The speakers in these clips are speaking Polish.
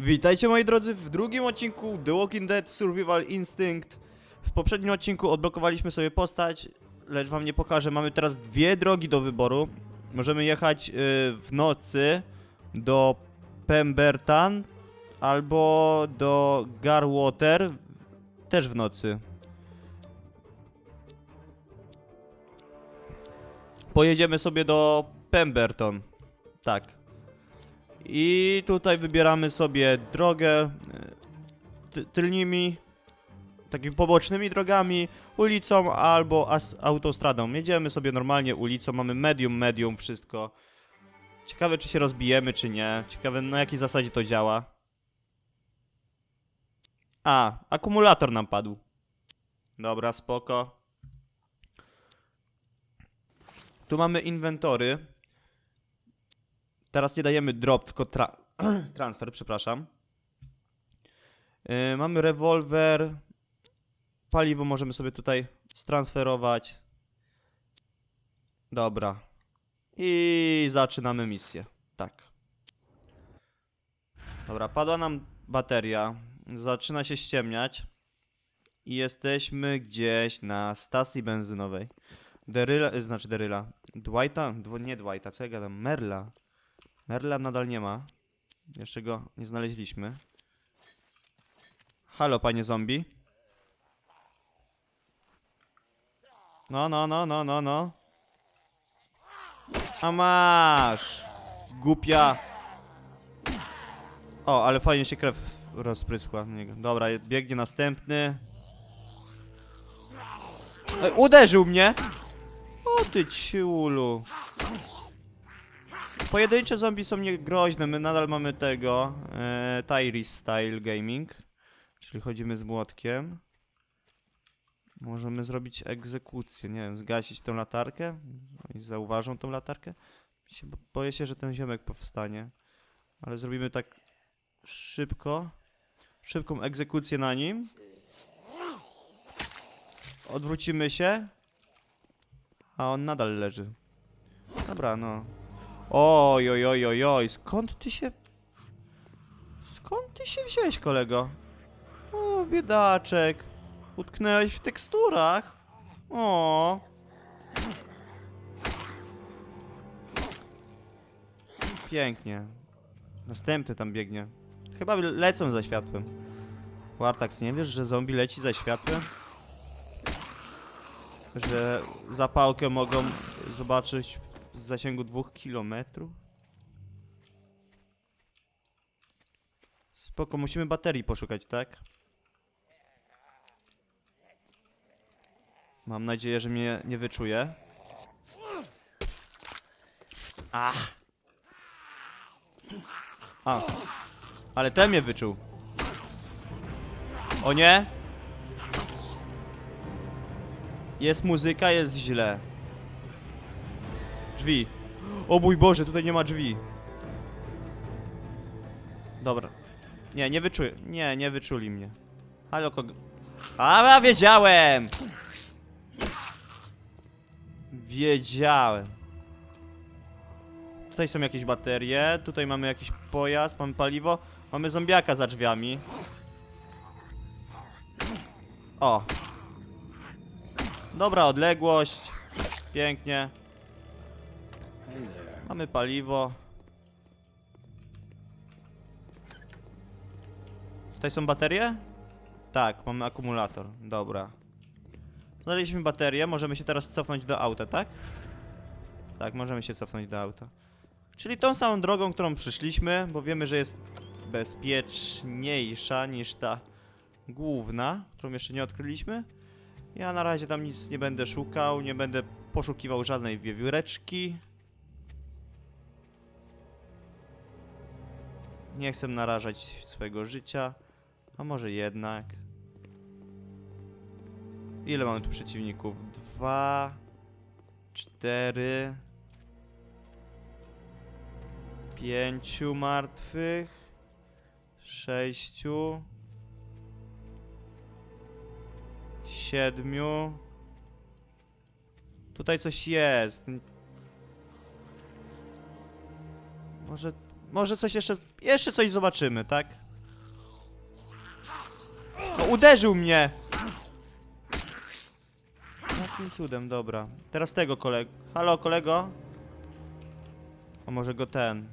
Witajcie moi drodzy w drugim odcinku The Walking Dead Survival Instinct. W poprzednim odcinku odblokowaliśmy sobie postać, lecz wam nie pokażę. Mamy teraz dwie drogi do wyboru. Możemy jechać y, w nocy do Pemberton albo do Garwater też w nocy. Pojedziemy sobie do Pemberton. Tak. I tutaj wybieramy sobie drogę e, ty- tylnymi, takimi pobocznymi drogami, ulicą albo autostradą. Jedziemy sobie normalnie ulicą, mamy medium, medium, wszystko. Ciekawe, czy się rozbijemy, czy nie. Ciekawe, na jakiej zasadzie to działa. A, akumulator nam padł. Dobra, spoko. Tu mamy inwentory. Teraz nie dajemy drop, tylko tra transfer, przepraszam. Yy, mamy rewolwer. Paliwo możemy sobie tutaj stransferować. Dobra. I zaczynamy misję. Tak. Dobra, padła nam bateria. Zaczyna się ściemniać. I jesteśmy gdzieś na stacji benzynowej. Deryla, y, znaczy Deryla. Dwighta? Dwo, nie Dwighta, co ja gadam? Merla. Merla nadal nie ma. Jeszcze go nie znaleźliśmy. Halo, panie zombie. No, no, no, no, no, no. A masz! Głupia. O, ale fajnie się krew rozpryskła. Dobra, biegnie następny. Uderzył mnie! O ty ciulu. Pojedyncze zombie są niegroźne, my nadal mamy tego e, Tyrese Style Gaming, czyli chodzimy z młotkiem. Możemy zrobić egzekucję, nie wiem, zgasić tą latarkę. Oni zauważą tą latarkę. Boję się, że ten ziomek powstanie. Ale zrobimy tak szybko. Szybką egzekucję na nim. Odwrócimy się. A on nadal leży. Dobra, no. Oj, oj, oj, oj, oj, skąd ty się... Skąd ty się wziąłeś, kolego? O, biedaczek. Utknęłeś w teksturach. O. Pięknie. Następny tam biegnie. Chyba lecą za światłem. Wartax, nie wiesz, że zombie leci za światłem? Że zapałkę mogą zobaczyć z zasięgu dwóch kilometrów? Spoko, musimy baterii poszukać, tak? Mam nadzieję, że mnie nie wyczuje. Ach! A! Ale ten mnie wyczuł. O nie! Jest muzyka, jest źle. Drzwi. O mój Boże, tutaj nie ma drzwi. Dobra. Nie, nie wyczuję. Nie, nie wyczuli mnie. Halo kogo... A, wiedziałem! Wiedziałem. Tutaj są jakieś baterie, tutaj mamy jakiś pojazd, mamy paliwo, mamy zombiaka za drzwiami. O. Dobra odległość. Pięknie. Mamy paliwo. Tutaj są baterie? Tak, mamy akumulator. Dobra. Znaleźliśmy baterię, możemy się teraz cofnąć do auta, tak? Tak, możemy się cofnąć do auta. Czyli tą samą drogą, którą przyszliśmy, bo wiemy, że jest bezpieczniejsza niż ta główna, którą jeszcze nie odkryliśmy. Ja na razie tam nic nie będę szukał, nie będę poszukiwał żadnej wiewióreczki. Nie chcę narażać swojego życia, a może jednak. Ile mamy tu przeciwników? Dwa, cztery, pięciu martwych, sześciu, siedmiu. Tutaj coś jest. Może, może coś jeszcze, jeszcze coś zobaczymy, tak? No uderzył mnie! Jakim cudem, dobra. Teraz tego kolego. Halo, kolego? A może go ten.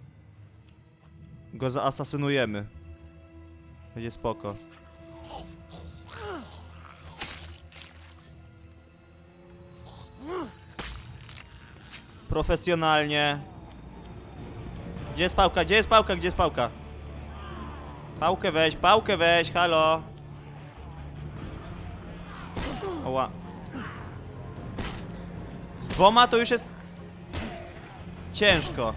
Go zaasasynujemy. Będzie spoko. Profesjonalnie. Gdzie jest pałka? Gdzie jest pałka? Gdzie jest pałka? Pałkę weź, pałkę weź, halo. Oła. Z dwoma to już jest ciężko.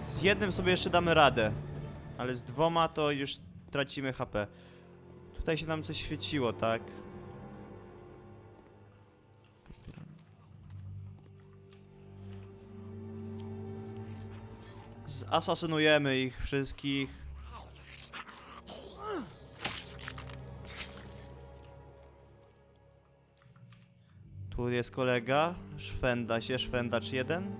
Z jednym sobie jeszcze damy radę. Ale z dwoma to już tracimy HP. Tutaj się nam coś świeciło, tak? Zasasynujemy ich wszystkich. Tu jest kolega. Szwenda się, szwendacz jeden.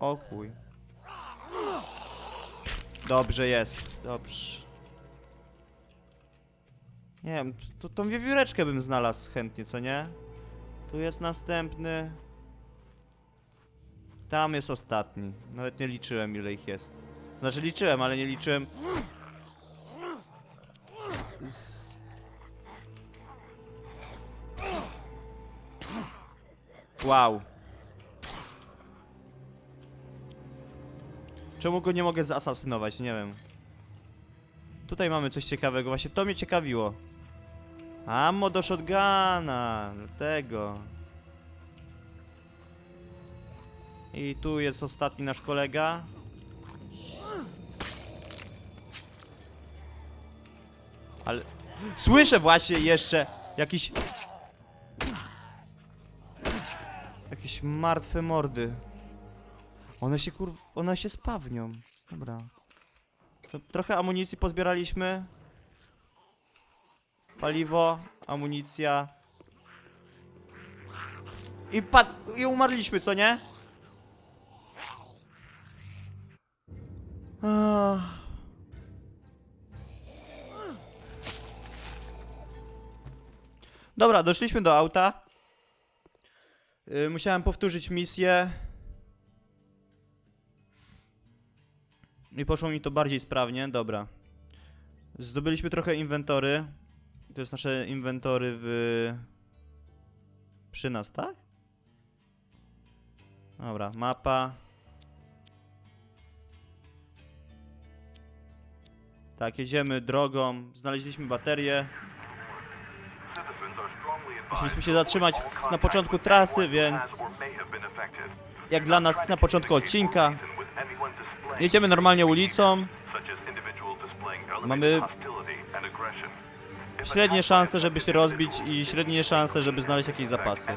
O chuj. Dobrze jest, dobrze. Nie wiem, to, tą wiewióreczkę bym znalazł chętnie, co nie? Tu jest następny. Tam jest ostatni. Nawet nie liczyłem ile ich jest. Znaczy liczyłem, ale nie liczyłem. Z... Wow. Czemu go nie mogę zaasasynować? Nie wiem. Tutaj mamy coś ciekawego. Właśnie to mnie ciekawiło. Ammo do shotguna. Dlatego. I tu jest ostatni nasz kolega. Ale... Słyszę właśnie jeszcze jakiś... Jakieś martwe mordy. One się kurw... One się spawnią. Dobra. Trochę amunicji pozbieraliśmy. Paliwo, amunicja. I pad... I umarliśmy, co nie? Dobra, doszliśmy do auta. Yy, musiałem powtórzyć misję. I poszło mi to bardziej sprawnie, dobra. Zdobyliśmy trochę inwentory. To jest nasze inwentory w... Przy nas, tak? Dobra, mapa. Tak, jedziemy drogą. Znaleźliśmy baterię. Musieliśmy się zatrzymać w, na początku trasy, więc jak dla nas na początku odcinka. Jedziemy normalnie ulicą. Mamy średnie szanse, żeby się rozbić i średnie szanse, żeby znaleźć jakieś zapasy.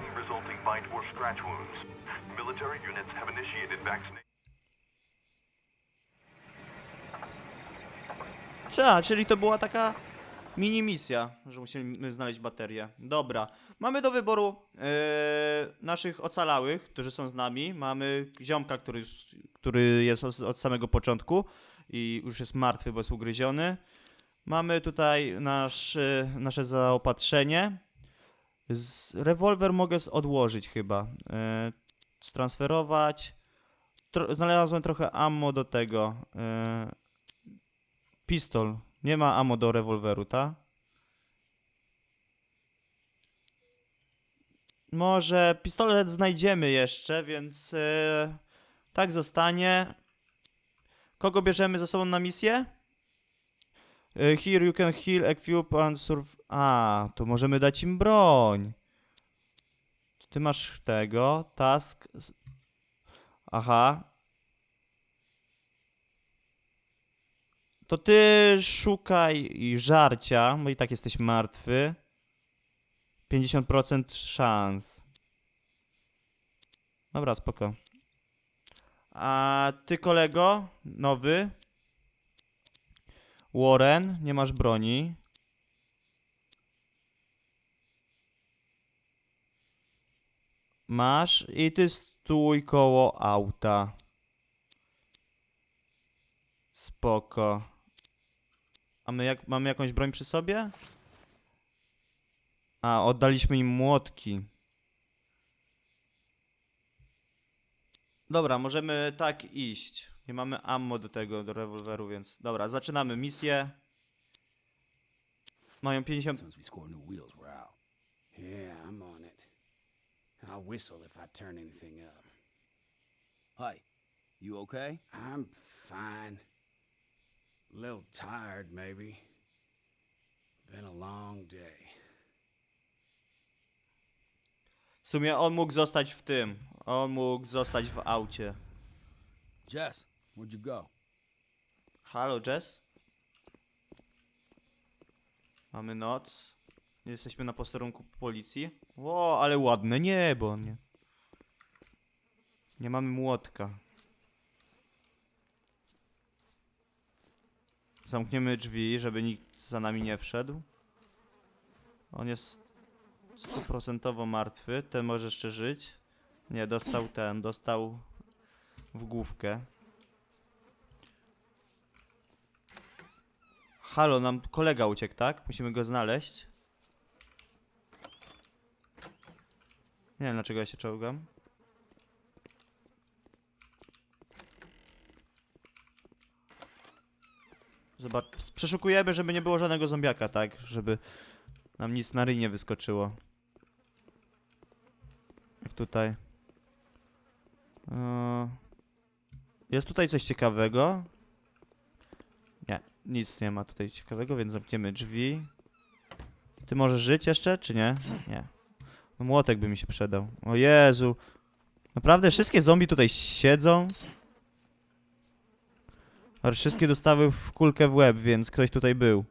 Cza, czyli to była taka mini misja, że musimy znaleźć baterię. Dobra, mamy do wyboru e, naszych ocalałych, którzy są z nami. Mamy ziomka, który, który jest od, od samego początku i już jest martwy, bo jest ugryziony. Mamy tutaj nasz, e, nasze zaopatrzenie. Z, rewolwer mogę odłożyć chyba. E, stransferować. Tro, znalazłem trochę ammo do tego. E, pistol. Nie ma ammo do rewolweru, ta? Może pistolet znajdziemy jeszcze, więc e, tak zostanie. Kogo bierzemy ze sobą na misję? E, Here you can heal, equip and surf... A, to możemy dać im broń. Ty masz tego, task... Aha. To ty szukaj żarcia, bo i tak jesteś martwy. 50% szans. Dobra, spoko. A ty kolego, nowy. Warren, nie masz broni. Masz i ty stój koło auta. Spoko. A my jak, mamy jakąś broń przy sobie? A, oddaliśmy im młotki. Dobra, możemy tak iść. Nie mamy ammo do tego, do rewolweru, więc... Dobra, zaczynamy misję. Mają 50... Since we score new wheels, we're out. Yeah, I'm on it. I'll whistle if I turn anything up. Hi, you okay? I'm fine. A little tired, maybe. Been a long day. W sumie on mógł zostać w tym. On mógł zostać w aucie. Jess, where'd you go? Halo, Jess? Mamy noc. Jesteśmy na posterunku policji. Ło, ale ładne niebo, nie? Nie mamy młotka. Zamkniemy drzwi, żeby nikt za nami nie wszedł. On jest stuprocentowo martwy. Ten może jeszcze żyć. Nie, dostał ten, dostał w główkę. Halo, nam kolega uciekł, tak? Musimy go znaleźć. Nie wiem, dlaczego ja się czołgam. Zobacz, przeszukujemy, żeby nie było żadnego zombiaka, tak? Żeby nam nic na ryj wyskoczyło. Jak tutaj. Jest tutaj coś ciekawego? Nie, nic nie ma tutaj ciekawego, więc zamkniemy drzwi. Ty możesz żyć jeszcze, czy nie? Nie. No młotek by mi się przydał. O Jezu. Naprawdę wszystkie zombie tutaj siedzą? Ale wszystkie dostały w kulkę w łeb, więc ktoś tutaj był.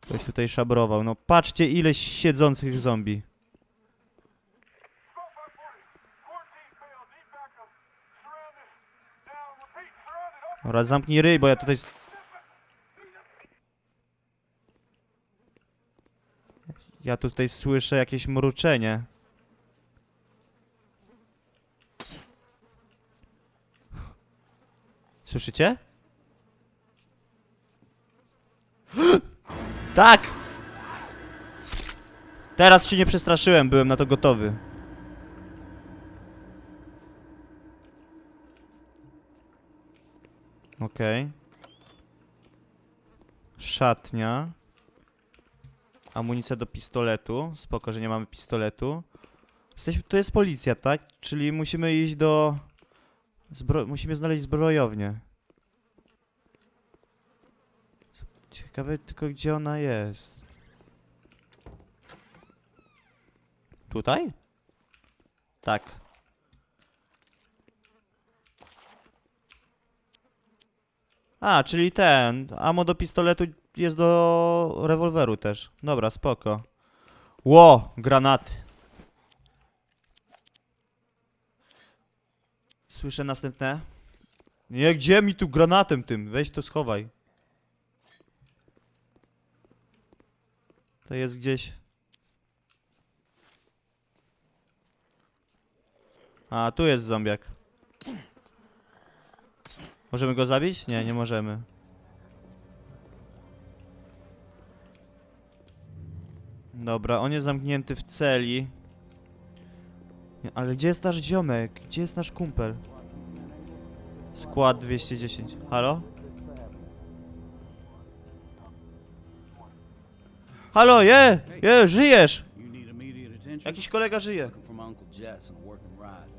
Ktoś tutaj szabrował. No patrzcie ile siedzących zombie. Dobra, zamknij ryj, bo ja tutaj... Ja tutaj słyszę jakieś mruczenie. Słyszycie? Tak! Teraz się nie przestraszyłem, byłem na to gotowy. Okej. Szatnia. Amunicja do pistoletu. Spoko, że nie mamy pistoletu. Jesteśmy, to jest policja, tak? Czyli musimy iść do... Zbro... Musimy znaleźć zbrojownię. Ciekawe tylko, gdzie ona jest. Tutaj? Tak. A, czyli ten. Amo do pistoletu jest do rewolweru też. Dobra, spoko. Ło, granaty. Słyszę następne. Nie, gdzie mi tu granatem tym? Weź to schowaj. To jest gdzieś. A, tu jest zombiak. Możemy go zabić? Nie, nie możemy. Dobra, on jest zamknięty w celi. Ale gdzie jest nasz ziomek? Gdzie jest nasz kumpel? Skład 210. Halo? Halo, je! Je, żyjesz! You need immediate attention? Jakiś kolega żyje. Looking for Uncle Jess on working ride.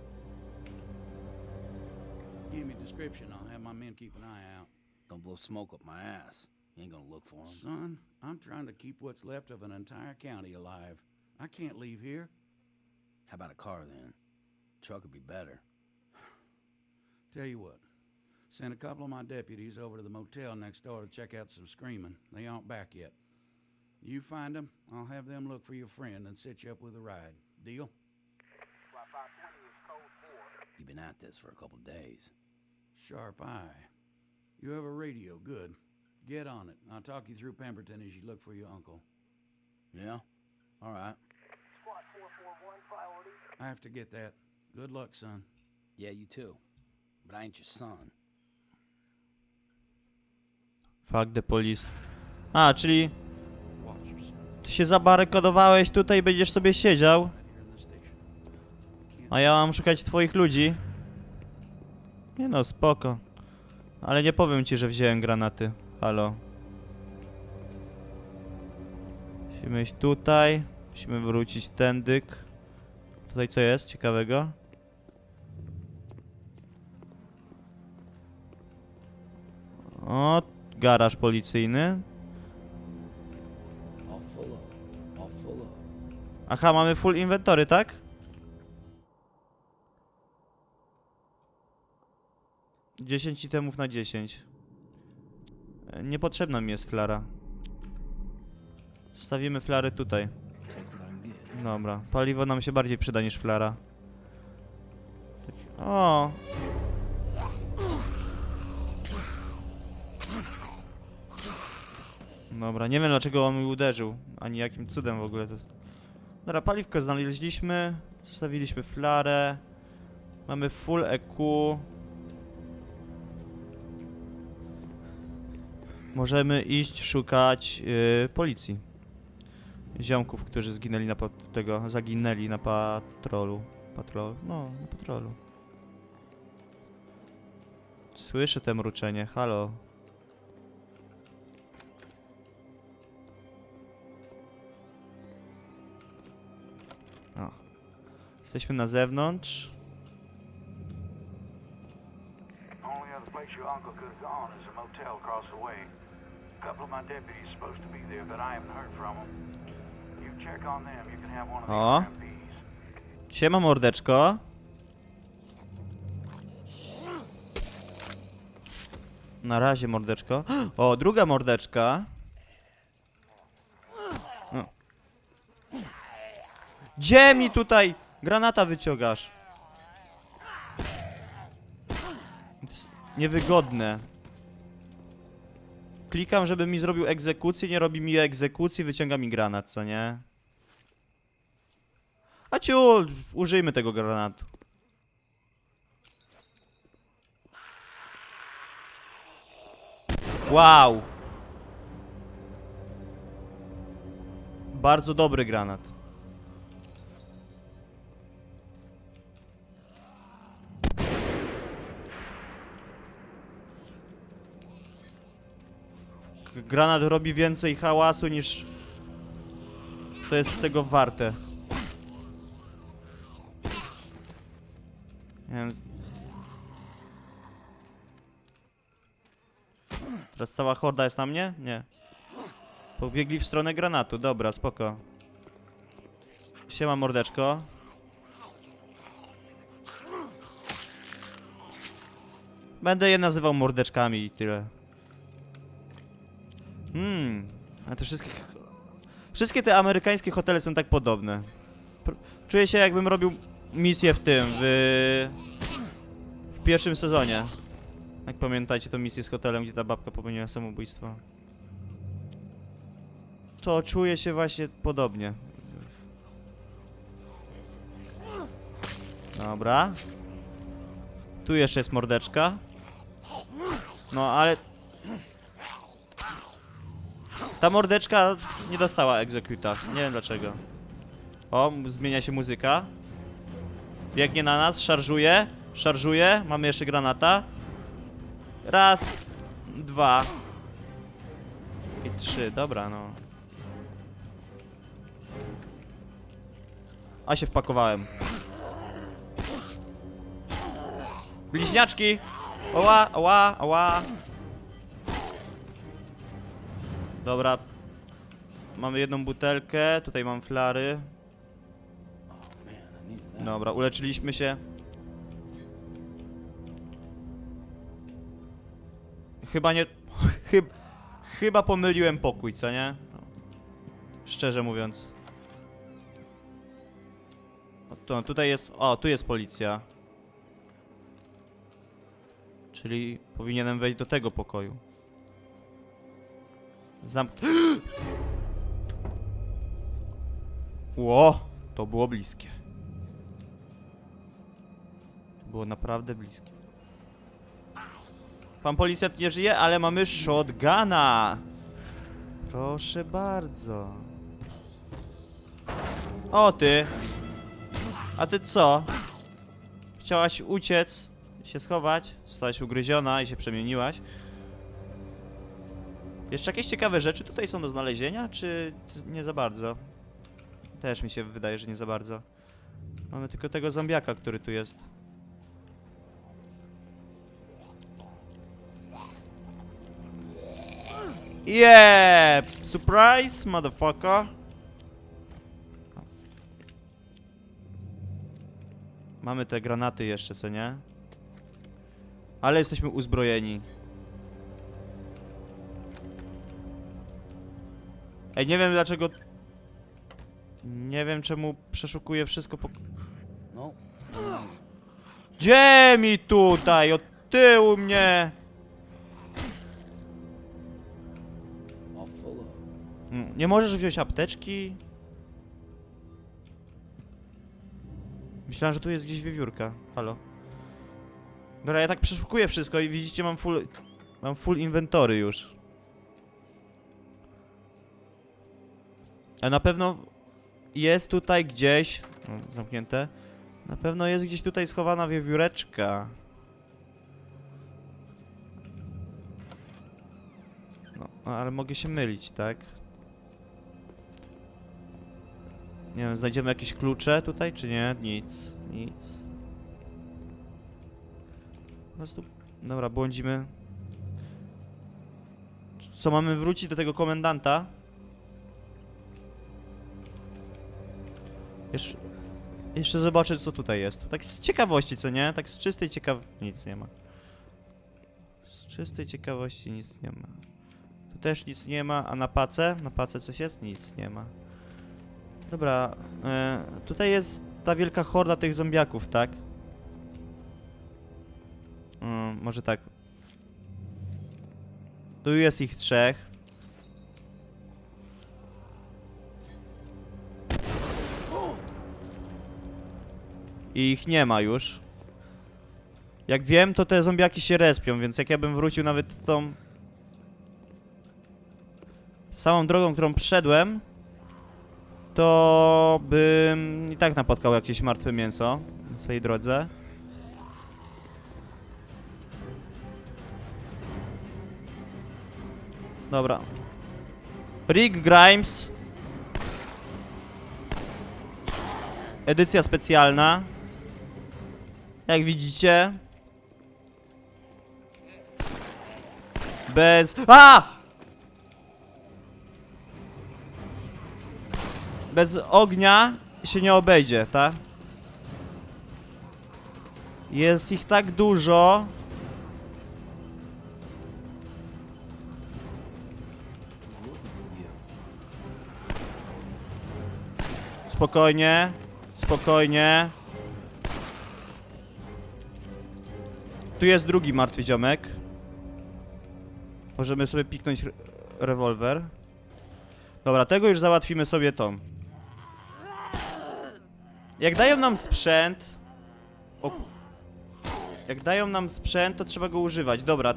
Give me a description. I'll have my men keep an eye out. Don't blow smoke up my ass. You ain't gonna look for him. Son, I'm trying to keep what's left of an entire county alive. I can't leave here. How about a car then? Truck would be better. Tell you what, send a couple of my deputies over to the motel next door to check out some screaming. They aren't back yet. You find them, I'll have them look for your friend and set you up with a ride. Deal? You've been at this for a couple days. Sharp eye. You have a radio, good. Get on it. I'll talk you through Pemberton as you look for your uncle. Yeah? All right. I have to get that. Good luck, son. Yeah, you too. But I ain't your son. Fuck the police. A, czyli Watch yourself. Ty się zabarykadowałeś tutaj będziesz sobie siedział, a ja mam szukać twoich ludzi. Nie no, spoko. Ale nie powiem ci, że wziąłem granaty. Halo. Musimy iść tutaj. Musimy wrócić tędyk. Tutaj co jest ciekawego? O, garaż policyjny. Aha, mamy full inwentory, tak? Dziesięć itemów na 10. E, Niepotrzebna mi jest flara. Stawimy flary tutaj. Dobra, paliwo nam się bardziej przyda niż flara. O! Dobra, nie wiem dlaczego on mi uderzył, ani jakim cudem w ogóle to. Dobra, paliwko znaleźliśmy, zostawiliśmy flarę, mamy full EQ. Możemy iść szukać yy, policji ziomków, którzy zginęli na tego, zaginęli na patrolu. Patrol, no, na patrolu. Słyszę te mruczenie, halo. One of the O. Siema mordeczko. Na razie mordeczko. O, druga mordeczka. No. Gdzie mi tutaj granata wyciągasz? Niewygodne. Klikam, żeby mi zrobił egzekucję, nie robi mi egzekucji, wyciąga mi granat, co nie? A ciul, użyjmy tego granatu. Wow. Bardzo dobry granat. Granat robi więcej hałasu niż to jest z tego warte. Nie wiem. Teraz cała horda jest na mnie? Nie. Pobiegli w stronę granatu, dobra, spoko. Siema mordeczko. Będę je nazywał mordeczkami i tyle. Hmm, a te wszystkie... Wszystkie te amerykańskie hotele są tak podobne. Czuję się jakbym robił misję w tym, w... W pierwszym sezonie. Jak pamiętacie tą misję z hotelem, gdzie ta babka popełniła samobójstwo. To czuję się właśnie podobnie. Dobra. Tu jeszcze jest mordeczka. No, ale... Ta mordeczka nie dostała egzekuta. Nie wiem dlaczego. O, zmienia się muzyka. Biegnie na nas, szarżuje. Szarżuje. Mamy jeszcze granata. Raz, dwa i trzy. Dobra, no. A się wpakowałem. Bliźniaczki! Oła, oła, oła. Dobra. Mamy jedną butelkę, tutaj mam flary. Dobra, uleczyliśmy się. Chyba nie... Chyb, chyba pomyliłem pokój, co nie? Szczerze mówiąc. O, to, tutaj jest... O, tu jest policja. Czyli powinienem wejść do tego pokoju. Zamk... Ło! To było bliskie. To było naprawdę bliskie. Pan policjant nie żyje, ale mamy shotguna. Proszę bardzo. O ty. A ty co? Chciałaś uciec, się schować, zostałaś ugryziona i się przemieniłaś. Jeszcze jakieś ciekawe rzeczy tutaj są do znalezienia, czy nie za bardzo? Też mi się wydaje, że nie za bardzo. Mamy tylko tego zombiaka, który tu jest. Yeah! Surprise, motherfucker! Mamy te granaty jeszcze, co nie? Ale jesteśmy uzbrojeni. Ej, nie wiem dlaczego... Nie wiem czemu przeszukuję wszystko po... No. Gdzie mi tutaj? Od tyłu mnie! Mm, Nie możesz wziąć apteczki? Myślałem, że tu jest gdzieś wiewiórka. Halo. Dobra, ja tak przeszukuję wszystko i widzicie, mam full... Mam full inwentory już. Na pewno jest tutaj gdzieś... No, zamknięte. Na pewno jest gdzieś tutaj schowana wiewióreczka. No, no, ale mogę się mylić, tak? Nie wiem, znajdziemy jakieś klucze tutaj, czy nie? Nic, nic. Po prostu... Dobra, błądzimy. Co, mamy wrócić do tego komendanta? Jeszcze... Jeszcze zobaczę, co tutaj jest. Tak z ciekawości, co nie? Tak z czystej ciekaw... Nic nie ma. Z czystej ciekawości nic nie ma. Tu też nic nie ma, a na pace? Na pace coś jest? Nic nie ma. Dobra, e, tutaj jest ta wielka horda tych zombiaków, tak? Mm, może tak. Tu jest ich trzech. I ich nie ma już. Jak wiem, to te zombiaki się respią, więc jak ja bym wrócił nawet tą samą drogą, którą przyszedłem, to bym i tak napotkał jakieś martwe mięso na swojej drodze. Dobra. Rick Grimes. Edycja specjalna. Jak widzicie. Bez... A! Bez ognia się nie obejdzie, tak? Jest ich tak dużo. Spokojnie, spokojnie. Tu jest drugi martwy ziomek. Możemy sobie piknąć re rewolwer. Dobra, tego już załatwimy sobie tą. Jak dają nam sprzęt... O... Jak dają nam sprzęt, to trzeba go używać. Dobra,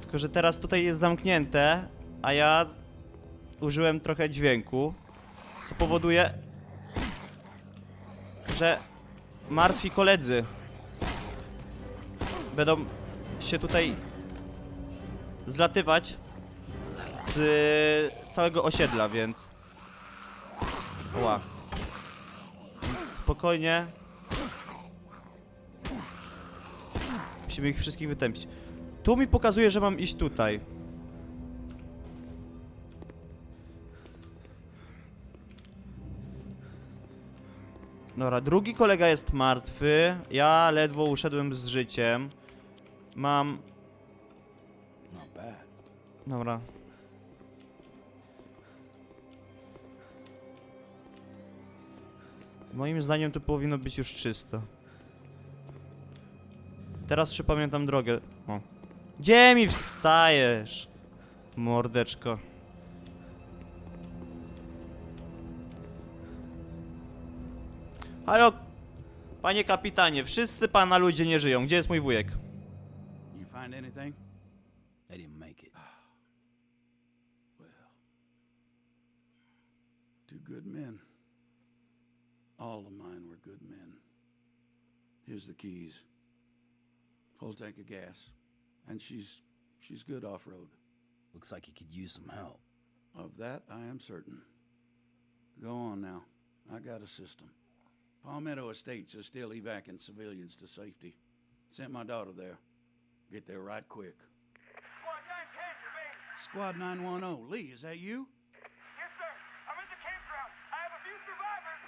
tylko że teraz tutaj jest zamknięte, a ja użyłem trochę dźwięku, co powoduje, że martwi koledzy będą się tutaj zlatywać z całego osiedla, więc... Ła. Spokojnie. Musimy ich wszystkich wytępić. Tu mi pokazuje, że mam iść tutaj. Dobra, drugi kolega jest martwy. Ja ledwo uszedłem z życiem. Mam... Not bad. Dobra. Moim zdaniem tu powinno być już czysto. Teraz czy pamiętam drogę. O. Gdzie mi wstajesz? Mordeczko. Halo, panie kapitanie, wszyscy pana ludzie nie żyją. Gdzie jest mój wujek? Find anything? They didn't make it. Well, two good men. All of mine were good men. Here's the keys. Full tank of gas. And she's she's good off-road. Looks like you could use some help. Of that I am certain. Go on now. I got a system. Palmetto Estates are still evacuating civilians to safety. Sent my daughter there. Get there right quick. Squad 910, base. Squad 910. Lee, is that you? Yes, sir. I'm in the campground. I have a few survivors.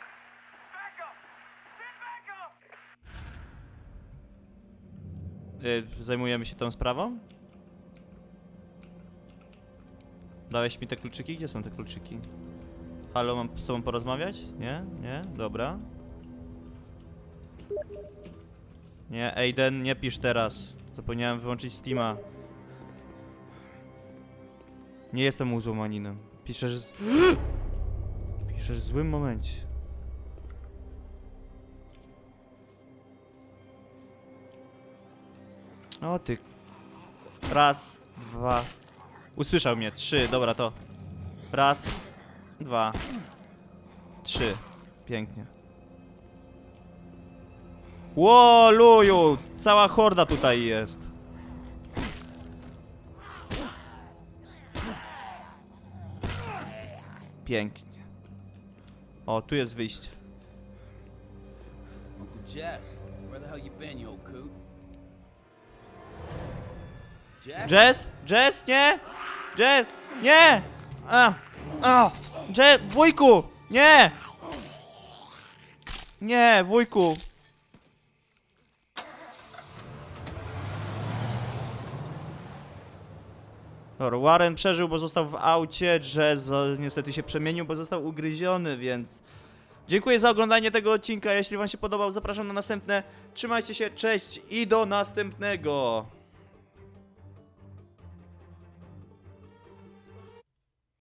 Back up. Send back up. Y, zajmujemy się tą sprawą? Dałeś mi te kluczyki? Gdzie są te kluczyki? Halo, mam z tobą porozmawiać? Nie? Nie? Dobra. Nie, Aiden, nie pisz teraz. Zapomniałem wyłączyć Steama. Nie jestem muzułmaninem. Piszesz z... Piszesz w złym momencie. O ty. Raz, dwa. Usłyszał mnie. Trzy, dobra to. Raz, dwa, trzy. Pięknie. Ło, luju! Cała horda tutaj jest. Pięknie. O, tu jest wyjście. Uncle Jess, where the hell you been, you old coot? Jess? Jazz? Jazz? Nie? Jazz? Nie! A! A! Jazz! Wujku! Nie! Nie, wujku! Dobra, Warren przeżył, bo został w aucie, Jazz niestety się przemienił, bo został ugryziony, więc... Dziękuję za oglądanie tego odcinka, jeśli wam się podobał, zapraszam na następne. Trzymajcie się, cześć i do następnego!